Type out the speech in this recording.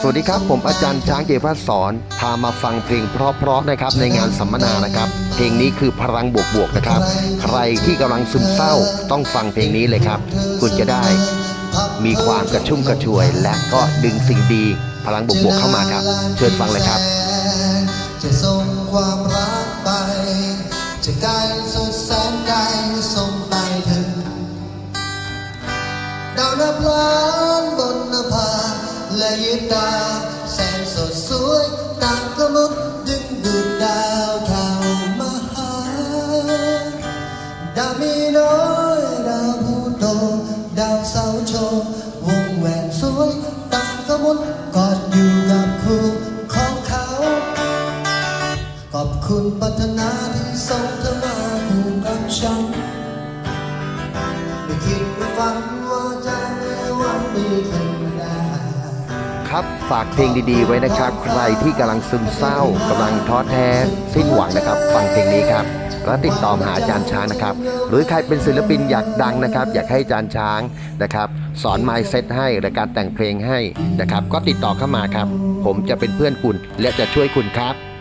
สวัสดีครับ ผมอาจารย์ช้างเจพาสอนพามาฟังเพลงเพราะๆนะครับในงานสัมมนานะครับ เพลงนี้คือพลังบวกๆนะครับ ใครที่กำลังซึมเศร้าต้องฟังเพลงนี้เลยครับ คุณจะได้มีความกระชุ่มกระชวย และก็ดึงสิ่งดีพลังบวกๆเข้ามาครับ เชิญฟังเลยครับ จะส่งความรักไป จะไกลสุดแสนไกลส่งไปถึงดาวนับล้าน และยิบตา แสนสดสวยต่างก็มุดดึงดูดดาวเข้ามาหา ดาวมีน้อยดาวผู้โต ดาวเสาโชว์วงแหวนสวยต่างก็มุดกอดอยู่กับคู่ของเขา ขอบคุณปรารถนาที่ส่งเธอมาคู่กับฉันไม่คิดไม่ฝัน ครับ ฝากเพลงดีๆ ไว้นะครับ ใครที่กำลังซึมเศร้ากำลังท้อแท้ สิ้นหวังนะครับ ฟังเพลงนี้ครับ แล้วติดต่อมาหาอาจารย์ช้างนะครับ หรือใครเป็นศิลปินอยากดังนะครับ อยากให้อาจารย์ช้างนะครับ สอนไมซ์เซตให้และการแต่งเพลงให้นะครับ ก็ติดต่อเข้ามาครับ ผมจะเป็นเพื่อนคุณและจะช่วยคุณครับ